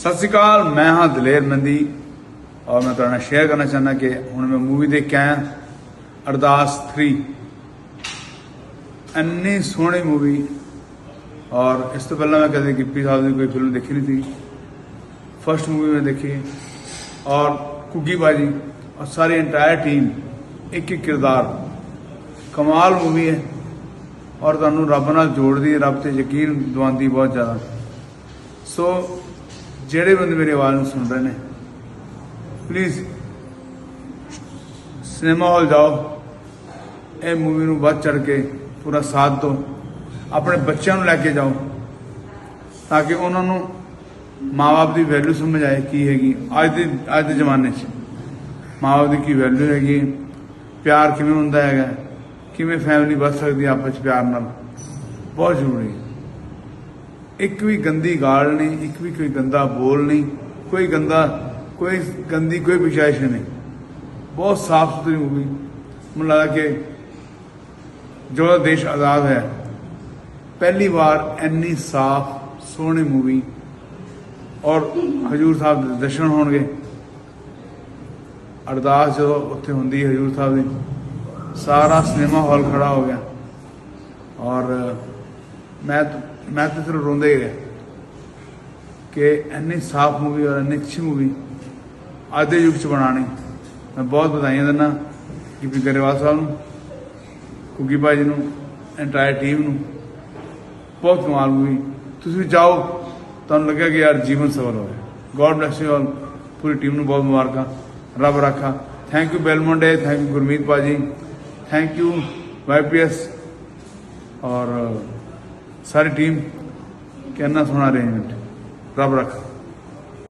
ਸਤਿ ਸ਼੍ਰੀ ਅਕਾਲ, ਮੈਂ ਹਾਂ ਦਲੇਰ ਨੰਦੀ ਔਰ ਮੈਂ ਤੁਹਾਡੇ ਨਾਲ ਸ਼ੇਅਰ ਕਰਨਾ ਚਾਹੁੰਦਾ ਕਿ ਹੁਣ ਮੈਂ ਮੂਵੀ ਦੇਖ ਕੇ ਆਇਆ ਅਰਦਾਸ 3 ਇੰਨੀ ਸੋਹਣੀ ਮੂਵੀ ਔਰ ਇਸ ਤੋਂ ਪਹਿਲਾਂ ਮੈਂ ਕਦੇ ਗਿੱਪੀ ਸਾਹਿਬ ਦੀ ਕੋਈ ਫਿਲਮ ਦੇਖੀ ਨਹੀਂ ਸੀ। ਫਰਸਟ ਮੂਵੀ ਮੈਂ ਦੇਖੀ ਔਰ ਕੁੱਗੀ ਬਾਜੀ ਔਰ ਸਾਰੀ ਐਂਟਾਇਰ ਟੀਮ ਇੱਕ ਇੱਕ ਕਿਰਦਾਰ। ਕਮਾਲ ਮੂਵੀ ਹੈ ਔਰ ਤੁਹਾਨੂੰ ਰੱਬ ਨਾਲ ਜੋੜਦੀ ਹੈ, ਰੱਬ ਤੇ ਯਕੀਨ ਦਵਾਉਂਦੀ ਬਹੁਤ ਜ਼ਿਆਦਾ। ਸੋ ਜਿਹੜੇ ਬੰਦੇ ਮੇਰੀ ਆਵਾਜ਼ ਨੂੰ ਸੁਣ ਰਹੇ ਨੇ ਪਲੀਜ਼ ਸਿਨੇਮਾ ਹਾਲ ਜਾਓ। ਇਹ ਮੂਵੀ ਨੂੰ ਵੱਧ ਚੜ ਕੇ ਪੂਰਾ ਸਾਥ ਦਿਓ। ਆਪਣੇ ਬੱਚਿਆਂ ਨੂੰ ਲੈ ਕੇ ਜਾਓ, ਤਾਂ ਕਿ ਉਹਨਾਂ ਨੂੰ ਮਾਪੇ ਦੀ ਵੈਲਿਊ ਸਮਝ ਆਏ ਕੀ ਹੈਗੀ। ਅੱਜ ਦੇ ਅੱਜ ਦੇ ਜ਼ਮਾਨੇ 'ਚ ਮਾਪੇ ਦੀ ਕੀ ਵੈਲਿਊ ਹੈਗੀ ਪਿਆਰ ਕਿਵੇਂ ਹੁੰਦਾ ਹੈਗਾ? ਕਿਵੇਂ ਫੈਮਿਲੀ ਵੱਧ ਸਕਦੀ ਹੈ ਆਪਸ 'ਚ ਪਿਆਰ ਨਾਲ? ਬਹੁਤ ਜ਼ਰੂਰੀ ਹੈ। ਇੱਕ ਵੀ ਗੰਦੀ ਗਾਲ ਨਹੀਂ, ਇੱਕ ਵੀ ਕੋਈ ਗੰਦਾ ਬੋਲ ਨਹੀਂ, ਕੋਈ ਗੰਦਾ, ਕੋਈ ਗੰਦੀ ਕੋਈ ਵਿਸ਼ੇਸ਼ ਨਹੀਂ। ਬਹੁਤ ਸਾਫ਼ ਸੁਥਰੀ ਮੂਵੀ ਮੈਨੂੰ ਲੱਗਦਾ ਕਿ ਜੋ ਦੇਸ਼ ਆਜ਼ਾਦ ਹੈ, ਪਹਿਲੀ ਵਾਰ ਇੰਨੀ ਸਾਫ਼, ਸੋਹਣੀ ਮੂਵੀ ਔਰ ਹਜੂਰ ਸਾਹਿਬ ਦੇ ਦਰਸ਼ਨ ਹੋਣਗੇ। ਅਰਦਾਸ ਜਦੋਂ ਉੱਥੇ ਹੁੰਦੀ ਹਜੂਰ ਸਾਹਿਬ ਦੀ, ਸਾਰਾ ਸਿਨੇਮਾ ਹਾਲ ਖੜਾ ਹੋ ਗਿਆ। ਔਰ ਮੈਂ ਮੈਂ ਤਾਂ ਸਿਰਫ ਰੋਂਦਾ ਹੀ ਰਿਹਾ ਕਿ ਇੰਨੀ ਸਾਫ਼ ਮੂਵੀ ਔਰ ਇੰਨੀ ਅੱਛੀ ਮੂਵੀ ਅੱਜ ਦੇ ਯੁੱਗ 'ਚ ਬਣਾਣੀ ਮੈਂ ਬਹੁਤ ਵਧਾਈਆਂ ਦਿੰਦਾ ਗਿੱਪੀ ਗਰੇਵਾਲ ਸਾਹਿਬ ਨੂੰ ਕੁੱਗੀ ਭਾਜੀ ਨੂੰ ਐਂਟਾਇਰ ਟੀਮ ਨੂੰ। ਬਹੁਤ ਕਮਾਲ ਮੂਵੀ ਤੁਸੀਂ ਵੀ ਜਾਓ, ਤੁਹਾਨੂੰ ਲੱਗਿਆ ਕਿ ਯਾਰ ਜੀਵਨ ਸਫਲ ਹੋਇਆ ਗੋਡ ਬlesਸ ਯੂ ਆਲ ਪੂਰੀ ਟੀਮ ਨੂੰ ਬਹੁਤ ਮੁਬਾਰਕਾਂ। ਰੱਬ ਰੱਖਾ। ਥੈਂਕ ਯੂ ਬੈਲਮੋਂਡੇ ਥੈਂਕ ਯੂ ਗੁਰਮੀਤ ਭਾਜੀ। ਥੈਂਕ ਯੂ ਵਾਈਪੀਐਸ ਔਰ ਸਾਰੀ ਟੀਮ ਕਿੰਨਾ ਸੋਹਣਾ ਅਰੇਂਜਮੈਂਟ ਰੱਬ ਰੱਖਾ।